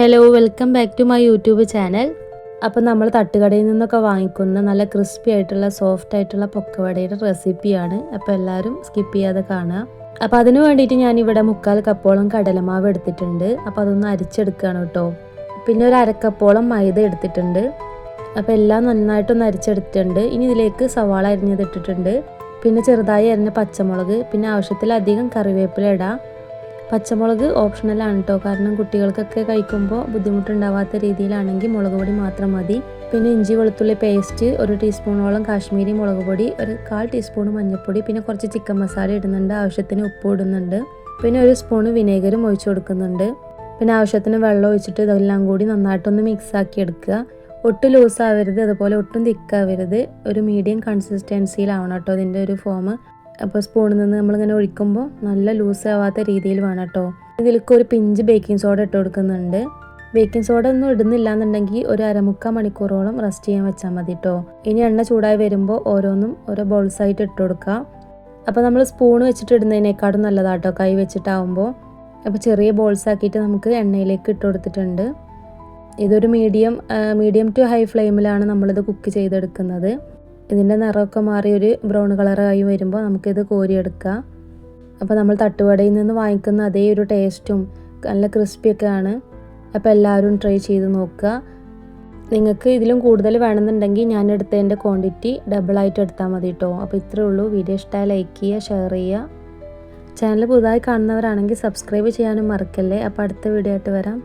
Hello welcome back to my YouTube channel അപ്പോൾ നമ്മൾ തട്ടുകടയിൽ നിന്നൊക്കെ വാങ്ങിക്കുന്ന നല്ല ക്രിസ്പി ആയിട്ടുള്ള സോഫ്റ്റ് ആയിട്ടുള്ള പൊക്കവടയുടെ റെസിപ്പിയാണ് അപ്പോൾ എല്ലാവരും സ്കിപ്പ് ചെയ്യാതെ കാണുക. അപ്പോൾ അതിന് വേണ്ടിയിട്ട് ഞാൻ ഇവിടെ മുക്കാൽ കപ്പോളം കടലമാവ് എടുത്തിട്ടുണ്ട്. അപ്പോൾ അതൊന്ന് അരിച്ചെടുക്കുകയാണ് കേട്ടോ. പിന്നെ ഒരു അരക്കപ്പോളം മൈദ എടുത്തിട്ടുണ്ട്. അപ്പോൾ എല്ലാം നന്നായിട്ടൊന്ന് അരിച്ചെടുത്തിട്ടുണ്ട്. ഇനി ഇതിലേക്ക് സവാള അരിഞ്ഞത് ഇട്ടിട്ടുണ്ട്. പിന്നെ ചെറുതായി അരിഞ്ഞ പച്ചമുളക്. പിന്നെ ആവശ്യത്തിലധികം കറിവേപ്പില ഇടാം. പച്ചമുളക് ഓപ്ഷണലാണ് കേട്ടോ കാരണം കുട്ടികൾക്കൊക്കെ കഴിക്കുമ്പോൾ ബുദ്ധിമുട്ടുണ്ടാവാത്ത രീതിയിലാണെങ്കിൽ മുളക് പൊടി മാത്രം മതി. പിന്നെ ഇഞ്ചി വെളുത്തുള്ളി പേസ്റ്റ് ഒരു ടീസ്പൂണോളം കാശ്മീരി മുളക് പൊടി ഒരു കാൽ ടീസ്പൂൺ മഞ്ഞൾപ്പൊടി പിന്നെ കുറച്ച് ചിക്കൻ മസാല ഇടുന്നുണ്ട്. ആവശ്യത്തിന് ഉപ്പ് ഇടുന്നുണ്ട്. പിന്നെ ഒരു സ്പൂണ് വിനേഗറും ഒഴിച്ചു കൊടുക്കുന്നുണ്ട്. പിന്നെ ആവശ്യത്തിന് വെള്ളം ഒഴിച്ചിട്ട് ഇതെല്ലാം കൂടി നന്നായിട്ടൊന്ന് മിക്സ് ആക്കി എടുക്കുക. ഒട്ടും ലൂസ് ആവരുത് അതുപോലെ ഒട്ടും തിക്കാവരുത് ഒരു മീഡിയം കൺസിസ്റ്റൻസിയിലാവണം കേട്ടോ ഇതിന്റെ ഒരു ഫോം അപ്പോൾ സ്പൂണിൽ നിന്ന് നമ്മളിങ്ങനെ ഒഴിക്കുമ്പോൾ നല്ല ലൂസ് ആവാത്ത രീതിയിൽ വേണം കേട്ടോ ഇതിലേക്ക് ഒരു പിഞ്ച് ബേക്കിംഗ് സോഡ ഇട്ട് കൊടുക്കുന്നുണ്ട്. ബേക്കിംഗ് സോഡ ഒന്നും ഇടുന്നില്ല എന്നുണ്ടെങ്കിൽ ഒരു അരമുക്കാൽ മണിക്കൂറോളം റെസ്റ്റ് ചെയ്യാൻ വെച്ചാൽ മതി കേട്ടോ ഇനി എണ്ണ ചൂടായി വരുമ്പോൾ ഓരോന്നും ഓരോ ബോൾസായിട്ട് ഇട്ട് കൊടുക്കുക. അപ്പോൾ നമ്മൾ സ്പൂൺ വെച്ചിട്ട് ഇടുന്നതിനേക്കാളും നല്ലതാട്ടോ കൈ വെച്ചിട്ടാവുമ്പോൾ അപ്പോൾ ചെറിയ ബോൾസ് ആക്കിയിട്ട് നമുക്ക് എണ്ണയിലേക്ക് ഇട്ട് കൊടുത്തിട്ടുണ്ട്. ഇതൊരു മീഡിയം മീഡിയം ടു ഹൈ ഫ്ലെയിമിലാണ് നമ്മളിത് കുക്ക് ചെയ്തെടുക്കുന്നത്. ഇതിന്റെ നിറമൊക്കെ മാറി ഒരു ബ്രൗൺ കളറായി വരുമ്പോൾ നമുക്കിത് കോരിയെടുക്കാം. അപ്പോൾ നമ്മൾ തട്ടുവടയിൽ നിന്ന് വാങ്ങിക്കുന്ന അതേ ഒരു ടേസ്റ്റും നല്ല ക്രിസ്പിയൊക്കെയാണ്. അപ്പോൾ എല്ലാവരും ട്രൈ ചെയ്ത് നോക്കുക. നിങ്ങൾക്ക് ഇതിലും കൂടുതൽ വേണമെന്നുണ്ടെങ്കിൽ ഞാൻ എടുത്തതിന്റെ ക്വാണ്ടിറ്റി ഡബിളായിട്ട് എടുത്താൽ മതി കേട്ടോ. അപ്പോൾ ഇത്രയേ ഉള്ളൂ. വീഡിയോ ഇഷ്ടമായി ലൈക്ക് ചെയ്യുക ഷെയർ ചെയ്യുക. ചാനൽ പുതുതായി കാണുന്നവരാണെങ്കിൽ സബ്സ്ക്രൈബ് ചെയ്യാനും മറക്കല്ലേ. അപ്പോൾ അടുത്ത വീഡിയോ ആയിട്ട് വരാം.